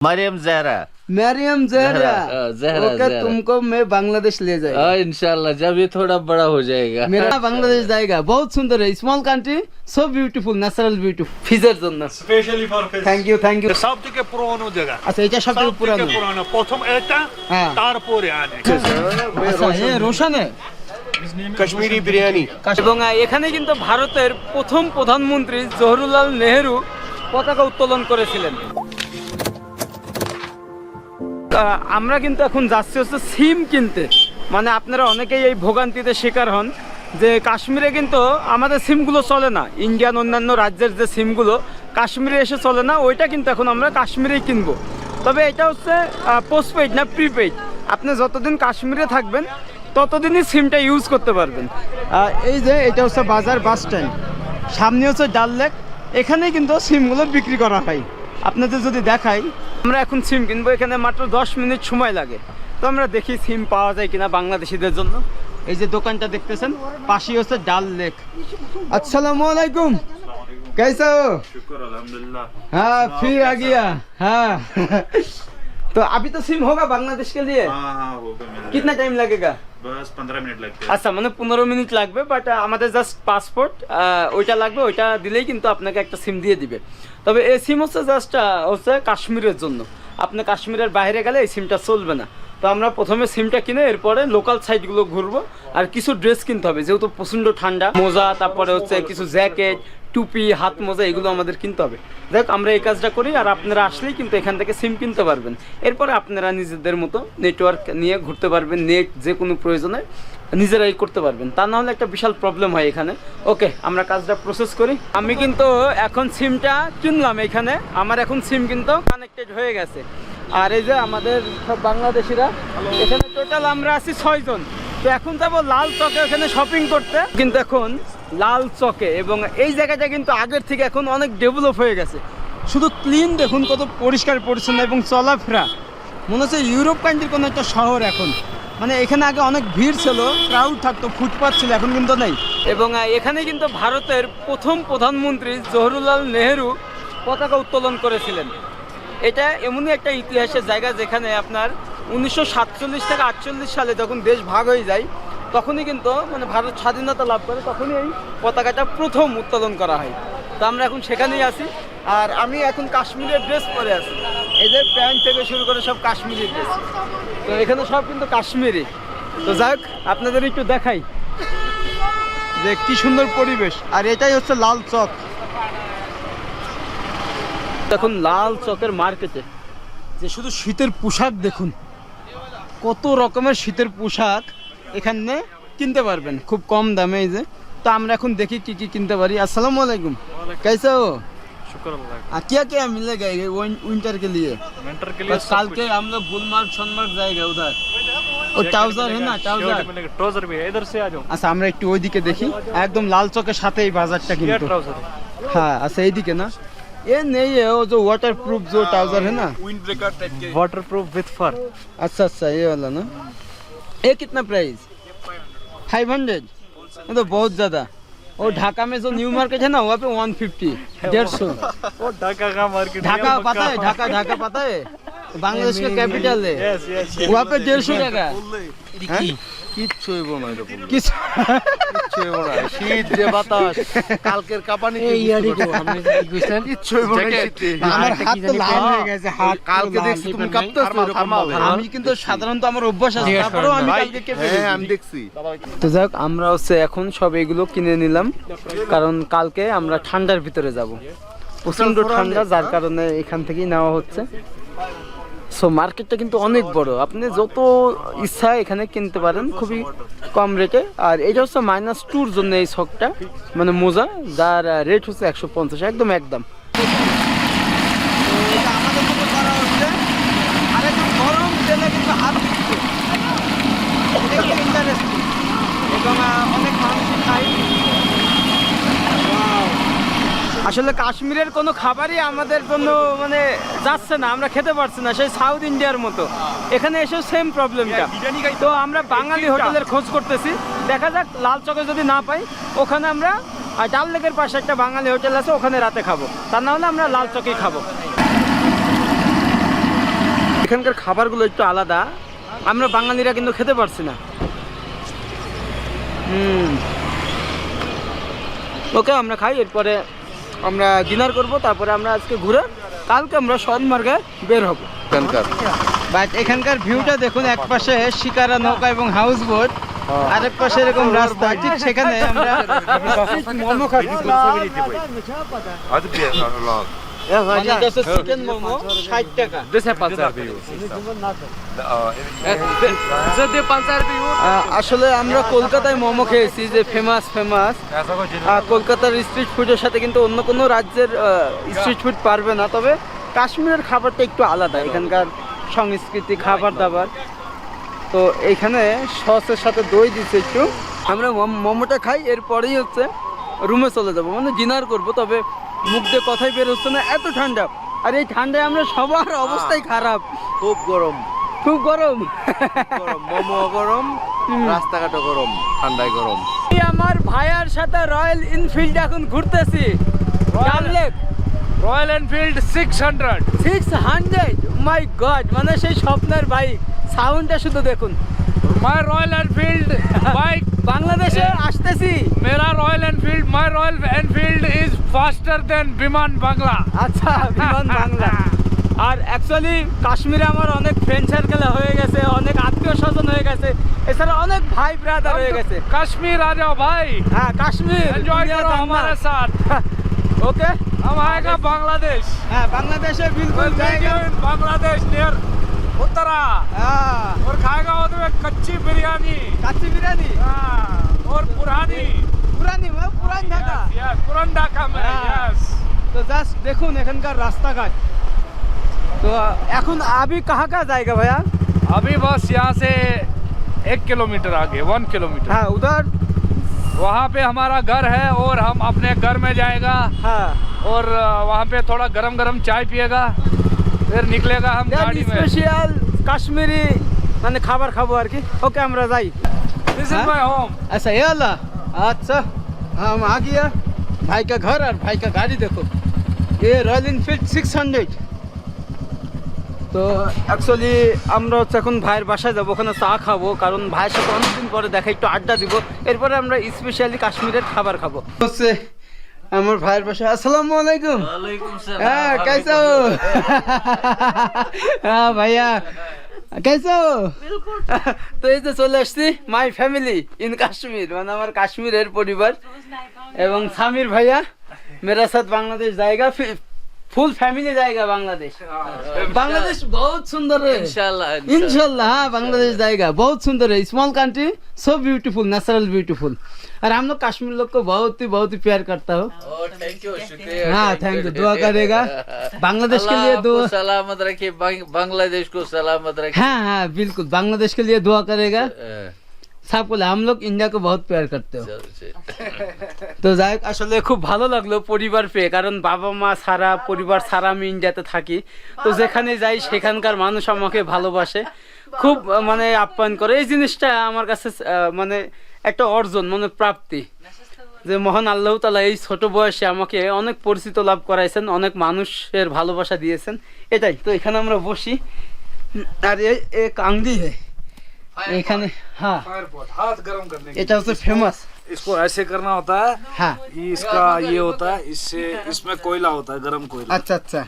मरियम जहरा मरियम जहरा जहरा, हाँ, जहरा, ओके जहरा। तुमको मैं बांग्लादेश ले जाएगा हाँ इंशाल्लाह जब ये थोड़ा बड़ा हो जाएगा मेरा बांग्लादेश जाएगा बहुत सुंदर है small country so beautiful natural beautiful ফিজের জন্য specially for face thank you thank you সব থেকে পুরনো জায়গা আচ্ছা এটা সব সব থেকে থেকে পুরানো পুরনো প্রথম এটা হ্যাঁ তারপরে আনে আচ্ছা এ রোশনে কাশ্মীরি বিরিয়ানি এবং আহ, এখানে কিন্তু ভারতের প্রথম প্রধানমন্ত্রী জহরুলাল নেহেরু পতাকা উত্তোলন করেছিলেন আহ, আমরা কিন্তু এখন যাচ্ছি হচ্ছে সিম কিনতে। মানে আপনারা অনেকেই এই ভোগান্তিতে শিকার হন যে কাশ্মীরে কিন্তু আমাদের সিমগুলো চলে না। ইন্ডিয়ান অন্যান্য রাজ্যের যে সিমগুলো কাশ্মীরে এসে চলে না, ওইটা কিন্তু এখন আমরা কাশ্মীরেই কিনবো। তবে এটা হচ্ছে পোস্টপেইড না প্রিপেইড আপনি যতদিন কাশ্মীরে থাকবেন, ততদিনই সিমটা ইউজ করতে পারবেন। এই যে এটা হচ্ছে বাজার বাস স্ট্যান্ড। সামনে হচ্ছে ডাল লেক। এখানে কিন্তু সিমগুলো বিক্রি করা হয়। আপনাদের যদি দেখাই আমরা এখন সিম কিনবো এখানে মাত্র দশ মিনিট সময় লাগে তো আমরা দেখি সিম পাওয়া যায় কিনা বাংলাদেশিদের জন্য এই যে দোকানটা দেখতেছেন পাশেই হচ্ছে ডাল লেক আসসালামু আলাইকুম कैसे हो শুকর আলহামদুলিল্লাহ हाँ फिर आ गया हाँ तो अभी तो सिम होगा बांग्लादेश के लिए हाँ हाँ होगा मिल कितना टाइम लगेगा আচ্ছা মানে 15 মিনিট লাগবে বাট আমাদের জাস্ট পাসপোর্ট ওইটা লাগবে, ওইটা দিলেই কিন্তু আপনাকে একটা সিম দিয়ে দিবে। তবে এই সিম হচ্ছে জাস্ট হচ্ছে কাশ্মীরের জন্য। আপনি কাশ্মীরের বাইরে গেলে এই সিমটা চলবে না। তো আমরা প্রথমে সিমটা কিনে এরপরে লোকাল সাইটগুলো ঘুরবো। আর কিছু ড্রেস কিনতে হবে, যেহেতু প্রচণ্ড ঠান্ডা। মোজা, তারপরে হচ্ছে কিছু জ্যাকেট টুপি, হাত মোজা, এগুলো আমাদের কিনতে হবে। দেখ আমরা এই কাজটা করি, আর আপনারা আসলেই কিন্তু এখান থেকে সিম কিনতে পারবেন। এরপরে আপনারা নিজেদের মতো নেটওয়ার্ক নিয়ে ঘুরতে পারবেন নেট যে কোনো প্রয়োজনে নিজেরাই করতে পারবেন। তা না হলে একটা বিশাল প্রবলেম হয় এখানে। ওকে, আমরা কাজটা প্রসেস করি। আমি কিন্তু এখন সিমটা কিনলাম এখানে। আমার এখন সিম কিন্তু কানেক্টেড হয়ে গেছে। আর এই যে আমাদের সব বাংলাদেশিরা, এখানে টোটাল আমরা আছি ছয়জন তো এখন যাব লাল চকে ওখানে শপিং করতে। কিন্তু এখন লাল চকে এবং এই জায়গাটা কিন্তু আগের থেকে এখন অনেক ডেভেলপ হয়ে গেছে। শুধু ক্লিন দেখুন কত পরিষ্কার, পরিচ্ছন্ন এবং চলাফেরা। মনে হচ্ছে ইউরোপ কান্ট্রির কোনো একটা শহর এখন। মানে এখানে আগে অনেক ভিড় ছিল ক্রাউড থাকতো ফুটপাথ ছিল, এখন কিন্তু নেই। এবং এখানে কিন্তু ভারতের প্রথম প্রধানমন্ত্রী জহরুলাল নেহেরু পতাকা উত্তোলন করেছিলেন। এটা এমনই একটা ইতিহাসের জায়গা যেখানে আপনার উনিশশো সাতচল্লিশ থেকে আটচল্লিশ সালে যখন দেশ ভাগ হয়ে যায়, তখনই কিন্তু মানে ভারত স্বাধীনতা লাভ করে, তখনই এই পতাকাটা প্রথম উত্তোলন করা হয়। তো আমরা এখন সেখানেই আছি। আর আমি এখন কাশ্মীরের ড্রেস পরে আছি। এই যে প্যান্ট থেকে শুরু করে সব কাশ্মীরি ড্রেস তো এখানে সব কিন্তু কাশ্মীরি। তো যাক আপনাদের একটু দেখাই যে কি সুন্দর পরিবেশ। আর এটাই হচ্ছে লাল চক। এখন লাল চকের মার্কেটে যে শুধু শীতের পোশাক দেখুন কত রকমের শীতের পোশাক এখানে কিনতে পারবেন খুব কম দামে এই যে তো আমরা এখন দেখি কি কি কিনতে পারি আসসালামু আলাইকুম कैसे हो शुक्र अल्लाह आ, क्या क्या मिलेगा ये विन- विंटर के लिए विंटर के बस काल के हम लोग गुलमार्ग सोनमार्ग जाएगा उधर ও ট্রাউজার হ্যাঁ না ট্রাউজার ट्राउजर भी है इधर से आ जाओ আচ্ছা আমরা একটু ওইদিকে দেখি একদম লাল চকের সাথে এই বাজারটা ये কিন্তু ट्राउजर हाँ अच्छा এইদিকে না ये नहीं है वो जो वाटर प्रूफ जो ट्राउज़र है ना। विंड ब्रेकर टाइप के। वाटर प्रूफ विद फर अच्छा अच्छा ये वाला ना। ये कितना प्राइस फाइव हंड्रेड ये तो बहुत ज़्यादा। और ढाका में जो न्यू मार्केट है ना वहाँ पे वन फिफ्टी डेढ़ सौ। ढाका का मार्केट ढाका पता है ढाका ढाका पता है? বাংলাদেশকে টাকা। হ্যাঁ? কিচ্ছু হইব না এরকম। কিচ্ছু হইব না। শীত যে বাতাস কালকের কাপানি কিচ্ছু হইব না। আমার হাত তো লাল হয়ে গেছে হাত কালকে দেখছি তুমি কাঁপতেছো এরকম আমি কিন্তু সাধারণত আমার অভ্যাস আছে তারপরেও আমি কালকে কেঁপে হ্যাঁ আমি দেখছি। তো যাক আমরা হচ্ছে এখন সব এগুলো কিনে নিলাম। কারণ কালকে আমরা ঠান্ডার ভিতরে যাব। প্রচণ্ড ঠান্ডা যার কারণে এখান থেকেই নেওয়া হচ্ছে। সো মার্কেটটা কিন্তু অনেক বড়। আপনি যত ইচ্ছা এখানে কিনতে পারেন, খুবই কম রেটে আর এটা হচ্ছে মাইনাস টুর জন্য এই শখটা মানে মোজা, যার রেট হচ্ছে একশো পঞ্চাশ, একদম একদম। গরম তেলে কিন্তু হাত দিচ্ছে এটা কিন্তু ইন্টারেস্টিং এবং আহ, অনেক মানুষই খায় আসলে কাশ্মীরের কোনো খাবারই আমাদের জন্য মানে যাচ্ছে না আমরা খেতে পারছি না সেই সাউথ ইন্ডিয়ার মতো। এখানে এসেও সেম প্রবলেমটা তো আমরা বাঙালি হোটেলের খোঁজ করতেছি। দেখা যাক লাল চকে যদি না পাই ওখানে আমরা ডাল লেকের পাশে একটা বাঙালি হোটেল আছে ওখানে রাতে খাব। তা না হলে আমরা লাল চকেই খাব। এখানকার খাবারগুলো একটু আলাদা। আমরা বাঙালিরা কিন্তু খেতে পারছি না। হুম। ওকে আমরা খাই এরপরে আমরা ডিনার করব তারপরে আমরা আজকে ঘুরে কালকে আমরা সনমার্গে বের হব। এখানকার। বাট এখানকার ভিউটা দেখুন এক পাশে শিকারা নৌকা এবং হাউস বোট আরেক পাশে এরকম রাস্তা ঠিক সেখানে আমরা মোমো খাচ্ছি আসলে আমরা কলকাতায় মোমো খেয়েছি, যে ফেমাস ফেমাস কলকাতার স্ট্রিট ফুডের সাথে কিন্তু অন্য কোনো রাজ্যের স্ট্রিট ফুড পারবে না। তবে কাশ্মীরের খাবারটা একটু আলাদা, এখানকার সংস্কৃতি খাবার দাবার তো এখানে সসের সাথে দই দিচ্ছে একটু। আমরা মম- মোমোটা খাই, এরপরেই হচ্ছে রুমে চলে যাব। মানে ডিনার করব, তবে মুখ দিয়ে কথাই বেরোচ্ছে না এত ঠান্ডা। আর এই ঠান্ডায় আমরা সবার হ্যাঁ। অবস্থাই খারাপ। খুব গরম। খুব গরম। মোমো গরম রাস্তাঘাটও গরম ঠান্ডায় গরম। আমার ভাইয়ার সাথে রয়্যাল এনফিল্ড এখন ঘুরতেছি। Royal Enfield six hundred six hundred my god মানে সেই স্বপ্নের বাইক সাউন্ডটা শুধু দেখুন। মাই রয়্যাল এনফিল্ড বাইক বাংলাদেশে আসতেছি। মেরা Royal Enfield my Royal Enfield is faster than विमान बांग्ला আচ্ছা বিমান বাংলা আর অ্যাকচুয়ালি কাশ্মীরে আমার অনেক ফ্রেন্ড সার্কেল হয়ে গেছে অনেক আত্মীয় স্বজন হয়ে গেছে এছাড়া অনেক ভাই ব্রাদার হয়ে গেছে कश्मीर आ जाओ भाई হ্যাঁ কাশ্মীর एंजॉय करो हमारे साथ ওকে हम आएगा बांग्लादेश হ্যাঁ বাংলাদেশে বিলকুল We'll meet জায়গা you in Bangladesh near Uttara হ্যাঁ और खाएगा वो तुम्हें कच्ची बिरयानी কাচ্চি বিরিয়ানি हाँ, और पुरानी পুরানি মানে পুরান ঢাকা Yes, yes, पुरान ढाका में हाँ। यस তো জাস্ট দেখুন এখানকার রাস্তাঘাট তো এখন আবি কাহা কা জায়গা ভাইয়া अभी बस यहाँ से एक किलोमीटर आगे वन किलोमीटर হ্যাঁ উধার वहाँ पे हमारा घर है और हम अपने घर में जाएगा হ্যাঁ और अ, वहाँ पे थोड़ा गरम गरम चाय पिएगा फिर निकलेगा हम गाड़ी में স্পেশাল কাশ্মীরি মানে খাবার খাবো আর কি ওকে আমরা যাই दिस इज हाँ? माय होम अच्छा ये वाला अच्छा हम आ गया भाई का घर और भाई का गाड़ी देखो ये रॉयल इनफिल्ड सिक्स হান্ড্রেড তো অ্যাকচুয়ালি আমরা হচ্ছে এখন ভাইয়ের বাসায় যাবো ওখানে চা খাবো কারণ ভাইয়ের সাথে অনেকদিন পরে দেখা একটু আড্ডা দিব এরপরে আমরা স্পেশালি কাশ্মীরের খাবার খাবো হচ্ছে আমার ভাইয়ের বাসায় আসসালামু আলাইকুম হ্যাঁ कैसे हो হ্যাঁ ভাইয়া কেছো? তো এই যে চলে আসছি মাই ফ্যামিলি ইন কাশ্মীর মানে আমার কাশ্মীরের পরিবার এবং সামির ভাইয়া মেরাসাত বাংলাদেশ জায়গা ফুল फैमिली जाएगा बांग्लादेश बांग्लादेश बहुत सुंदर है इंशाल्लाह इंशाल्लाह हाँ बांग्लादेश जाएगा बहुत सुंदर है small country so beautiful natural beautiful और हम लोग कश्मीर लोग को बहुत ही बहुत ही प्यार करता हो थैंक यू शुक्रिया हाँ थैंक यू दुआ करेगा बांग्लादेश के लिए दुआ सलामत रखिए बांग- बांग्लादेश को सलामत रखिए हाँ हाँ बिल्कुल बांग्लादेश के लिए दुआ करेगा अ, सबको हम लोग इंडिया को बहुत प्यार करते हो चलो, चलो। তো যাই হোক আসলে খুব ভালো লাগল পরিবার পেয়ে কারণ বাবা মা ছাড়া পরিবার ছাড়া আমি ইন্ডিয়াতে থাকি। তো যেখানে যাই সেখানকার মানুষ আমাকে ভালোবাসে। খুব মানে আপ্যায়ন করে। এই জিনিসটা আমার কাছে মানে একটা অর্জন মানে প্রাপ্তি। যে মহান আল্লাহ তালা এই ছোট বয়সে আমাকে অনেক পরিচিত লাভ করাইছেন অনেক মানুষের ভালোবাসা দিয়েছেন। এটাই তো এখানে আমরা বসি। আর এ কাংদি এখানে হ্যাঁ। এটা হচ্ছে ফেমাস इसको ऐसे करना होता है হ্যাঁ ये इसका ये होता है इससे इसमें कोयला होता है गरम कोयला अच्छा अच्छा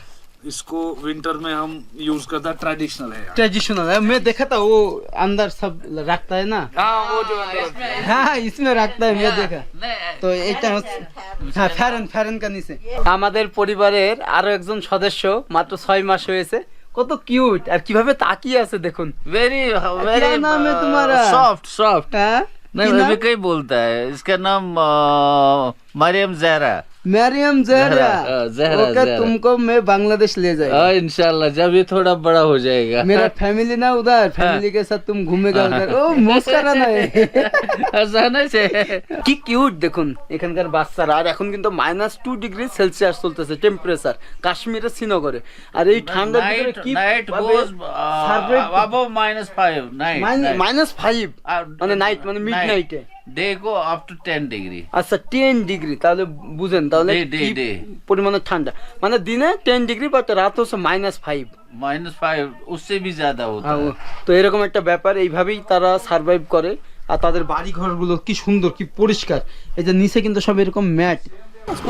इसको विंटर में हम यूज करते हैं ट्रेडिशनल है यार। ट्रेडिशनल है मैं देखा था वो अंदर सब रखता है ना हाँ वो जो अंदर हाँ इसमें रखता है मैं देखा नहीं, তো এটা হচ্ছে হ্যাঁ ফ্যারেন ফ্যারেন কা নিচে আমাদের পরিবারের আরো একজন সদস্য মাত্র ছয় মাস হয়েছে কত কিউট আর কিভাবে তাকিয়ে আছে দেখুন वेरी क्या वेरी नाम है तुम्हारा? सॉफ्ट सॉफ्ट হ্যাঁ नहीं अभी कई बोलता है। इसका नाम मरियम जहरा मरियम जहरा हाँ, जहरा, ओके जहरा। तुमको मैं बांग्लादेश ले जाएगा हाँ इंशाल्लाह जब ये थोड़ा बड़ा हो जाएगा मेरा फैमिली ना उधर फैमिली के साथ तुम घूमेगा उधर ও মস্কারা না हंसाना से কি কিউট দেখুন এখানকার বাচ্চারা আর এখন কিন্তু মাইনাস টু ডিগ্রি সেলসিয়াস চলতেছে টেম্পারেচার কাশ্মীরের শ্রীনগরে আর এই ঠান্ডার ভিতরে नाइट কি नाइट ভাবে goes survive above minus five night minus five Uh, মানে নাইট মানে মিড night. নাইটে Day go up to 10 degree. আচ্ছা টেন ডিগ্রি তাহলে বুঝেন তাহলে Day, day, কি day. পরিমাণে ঠান্ডা মানে দিনে টেন ডিগ্রি বাট রাত হচ্ছে মাইনাস ফাইভ Minus 5, उससे भी ज्यादा होता है তো এরকম একটা ব্যাপার এইভাবেই তারা সার্ভাইভ করে আর তাদের বাড়ি ঘরগুলো কি সুন্দর কি পরিষ্কার এই যে নিচে কিন্তু সব এরকম ম্যাট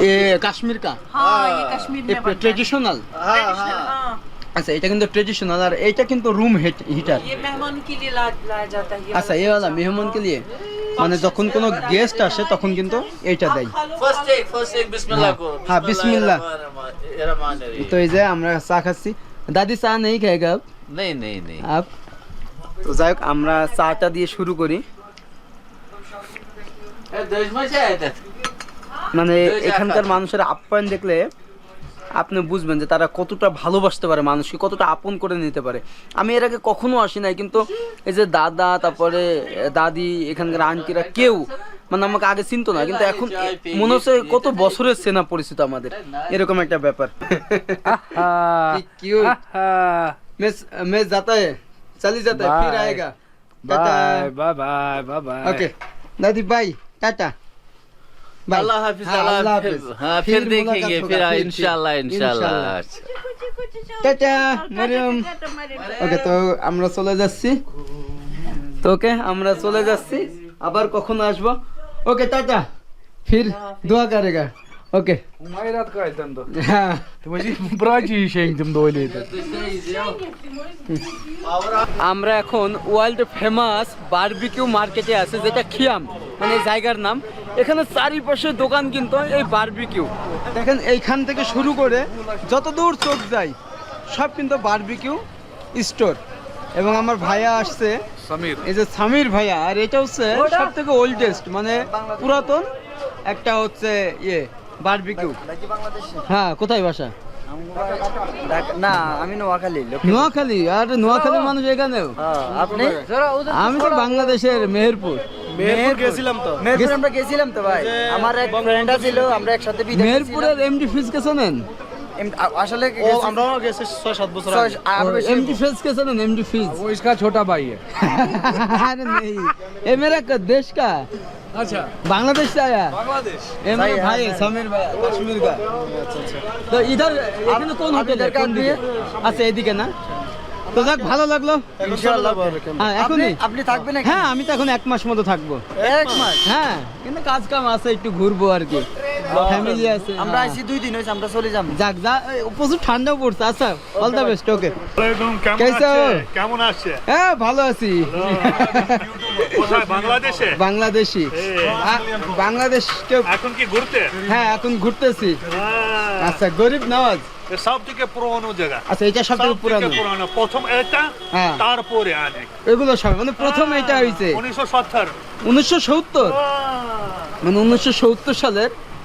এ কাশ্মীর কা हाँ ये कश्मीर में बनता है। ট্রেডিশনাল हाँ हाँ আচ্ছা এটা কিন্তু ট্রেডিশনাল আর এটা কিন্তু রুম হিটার ये मेहमान के लिए ला, लाया जाता है ये আচ্ছা এ वाला মেহমানকে लिए মানে যখন কোনো গেস্ট আসে তখন কিন্তু এইটা দেয়। হ্যাঁ, হ্যাঁ বিসমিল্লা তো এই যে আমরা চা খাচ্ছি। দাদি চা নেই খাই গা। নেই আপ। তো যাই হোক আমরা চাটা দিয়ে শুরু করি। মানে এখানকার মানুষের আপ্যায়ন দেখলে আপনি বুঝবেন যে তারা কতটা ভালোবাসতে পারে মানুষকে কতটা আপন করে নিতে পারে। আমি এর আগে কখনো আসি নাই কিন্তু এই যে দাদা তারপরে দাদি এখানকার আন্টিরা কেউ মানে আমাকে আগে চিনতো না কিন্তু এখন মনে হচ্ছে কত বছরের সেনা পরিচিত আমাদের। এরকম একটা ব্যাপার। মেস যাতা বাই বাই। ওকে। দাদি bye. Tata. Bye bye bye okay दादी बाय टाटा बाय अल्लाह हाफिज हाँ, अल्लाह अल्लाह हाफिज हाफिज। हाँ फिर फिर देखेंगे मुलाकात फिर होगा, फिर, इंशाल्लाह फिर। इंशाल्लाह টাটা মরিয়ম ওকে তো আমরা চলে যাচ্ছি তো ওকে আমরা চলে যাচ্ছি আবার কখন আসবো ওকে টাটা ফির দোয়া করেগা De öyleydi. আমরা এখন ওয়ার্ল্ড ফেমাস বারবিকিউ মার্কেটে আছে যেটা খিয়াম মানে জায়গার নাম। এখানে চারিপাশে দোকান কিন্তু এই বারবিকিউ দেখেন এইখান থেকে শুরু করে যত দূর চোখ যায় সব কিন্তু বারবিকিউ স্টোর এবং আমার ভাইয়া আসছে. এই যে সামির ভাইয়া আর এটা হচ্ছে সব থেকে ওল্ডেস্ট মানে পুরাতন। একটা হচ্ছে ইয়ে বারবিকিউ। হ্যাঁ কোথায় বাসা? না আমি নোয়াখালী নোয়াখালী? আর নোয়াখালীর মানুষ এখানেও? আপনি? আমি তো বাংলাদেশের মেহেরপুর। মেহেরপুর গেছিলাম তো। আমরা গেছিলাম তো ভাই। আমার এক ফ্রেন্ড ছিল আমরা একসাথে মেহেরপুরের এমডি ফিজ কে চেনেন? এম- আ- আসলে ও আমরাও গেছি ছয় সাত বছর আগে আরো বেশি एमडी फेज के सर एमडी फेज वो इसका छोटा भाई है अरे नहीं ये मेरा क- देश का अच्छा बांग्लादेश से आया बांग्लादेश ये मेरा भाई है समीर भाई कश्मीर का তো ইধার এখানে কোন হোটেল আপনাদের কাজ দিয়ে? আচ্ছা এদিকে না তো যাক ভালো লাগলো ইনশাআল্লাহ হ্যাঁ আপনি এখনই আপনি থাকবেন এখানে? হ্যাঁ আমি তো এখন এক মাস মতো থাকবো এক মাস হ্যাঁ কিন্তু কাজ কাম আছে একটু ঘুরবো আর কি ফ্যামিলি আছে আমরা হ্যাঁ। আইছি দুই দিন হয়েছে আমরা চলে যাব। যাক যা প্রচুর ঠান্ডাও পড়ছে। আচ্ছা অল দ্য বেস্ট ওকে কেমন আছে? হো? কেমন আছে? হ্যাঁ ভালো আছি। বাংলাদেশে? বাংলাদেশি। বাংলাদেশ এখন কি ঘুরতে? হ্যাঁ এখন ঘুরতেছি। আচ্ছা গরিব নওয়াজ। সব থেকে পুরনো জায়গা। আচ্ছা এটা সব সব থেকে থেকে পুরনো। প্রথম এটা হ্যাঁ। তারপরে অনেক এগুলো সব মানে প্রথম এটা হয়েছে উনিশশো সত্তর। উনিশশো সত্তর। মানে উনিশশো সত্তর সালের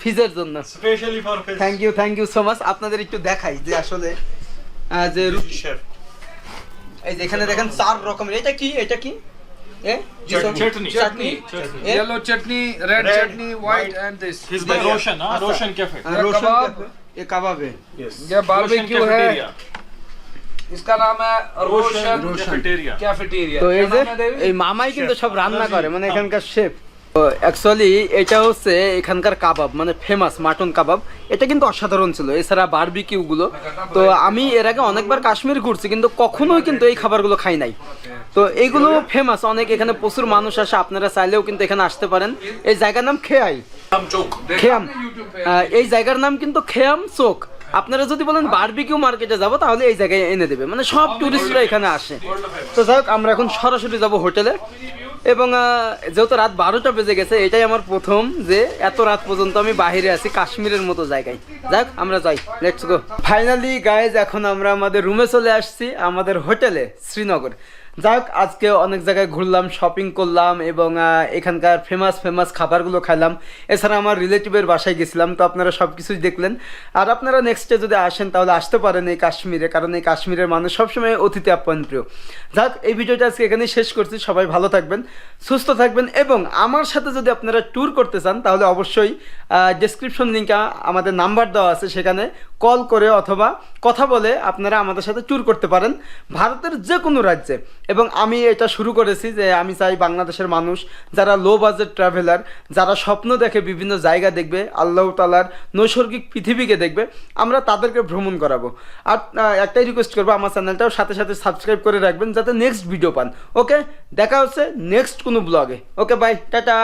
ফিজের জন্য specially for fish thank you thank you so much আপনাদের একটু দেখাই যে আসলে আহ, যে রু- শেফ এই যে এখানে দেখেন চার রকমের এটা কি এটা কি এ চটনি। চাটনি এ? Yellow chutney red Red, chutney white and this is by Roshan হ্যাঁ রোশন ক্যাফে আর রসুন कबाब। ক্যাফে। এ কাবাবে ये बारबेक्यू है इसका नाम है रोशन ক্যাফেটেরিয়া कैफेटेरिया তো এই যে এই মামাই কিন্তু সব রান্না করে মানে এখানকার শেফ অ্যাকচুয়ালি এটা হচ্ছে এখানকার কাবাব মানে ফেমাস মাটন কাবাব। এটা কিন্তু অসাধারণ ছিল এছাড়া বারবিকিউ গুলো। তো আমি এর আগে অনেকবার কাশ্মীর ঘুরছি কিন্তু কখনোই কিন্তু এই খাবারগুলো খাই নাই। তো এইগুলো ফেমাস অনেক এখানে প্রচুর মানুষ আসে আপনারা চাইলেও কিন্তু এখানে আসতে পারেন। এই জায়গার নাম খেয়াই। খেয়াম এই জায়গার নাম কিন্তু খেয়াম চোক আপনারা যদি বলেন বারবিকিউ মার্কেটে যাব তাহলে এই জায়গায় এনে দেবে। মানে সব টুরিস্টরা এখানে আসে। তো যাই হোক আমরা এখন সরাসরি যাব হোটেলে। এবং যেহেতু রাত বারোটা বেজে গেছে, এটাই আমার প্রথম যে এত রাত পর্যন্ত আমি বাহিরে আছি কাশ্মীরের মতো জায়গায়। যাক আমরা যাই। লেটস গো ফাইনালি গাইজ এখন আমরা আমাদের রুমে চলে আসছি, আমাদের হোটেলে, শ্রীনগর। যাক আজকে অনেক জায়গায় ঘুরলাম শপিং করলাম এবং এখানকার ফেমাস ফেমাস খাবারগুলো খাইলাম। এছাড়া আমার রিলেটিভের বাসায় গেছিলাম, তো আপনারা সব কিছুই দেখলেন। আর আপনারা নেক্সটে যদি আসেন, তাহলে আসতে পারেন এই কাশ্মীরে, কারণ এই কাশ্মীরের মানুষ সবসময় অতিথি আপ্যায়ন প্রিয় যাক এই ভিডিওটা আজকে এখানেই শেষ করছি, সবাই ভালো থাকবেন, সুস্থ থাকবেন এবং আমার সাথে যদি আপনারা ট্যুর করতে চান, তাহলে অবশ্যই ডেসক্রিপশন লিঙ্কে আমাদের নাম্বার দেওয়া আছে, সেখানে কল করে অথবা কথা বলে আপনারা আমাদের সাথে ট্যুর করতে পারেন। ভারতের যে কোনো রাজ্যে। এবং আমি এটা শুরু করেছি যে আমি চাই বাংলাদেশের মানুষ, যারা লো বাজেট ট্রাভেলার যারা স্বপ্ন দেখে বিভিন্ন জায়গা দেখবে, আল্লাহ তালার নৈসর্গিক পৃথিবীকে দেখবে, আমরা তাদেরকে ভ্রমণ করাবো। আর একটাই রিকোয়েস্ট করব আমার চ্যানেলটাও সাথে সাথে সাবস্ক্রাইব করে রাখবেন, যাতে নেক্সট ভিডিও পান। ওকে দেখা হচ্ছে নেক্সট কোনো ব্লগে ওকে বাই টাটা!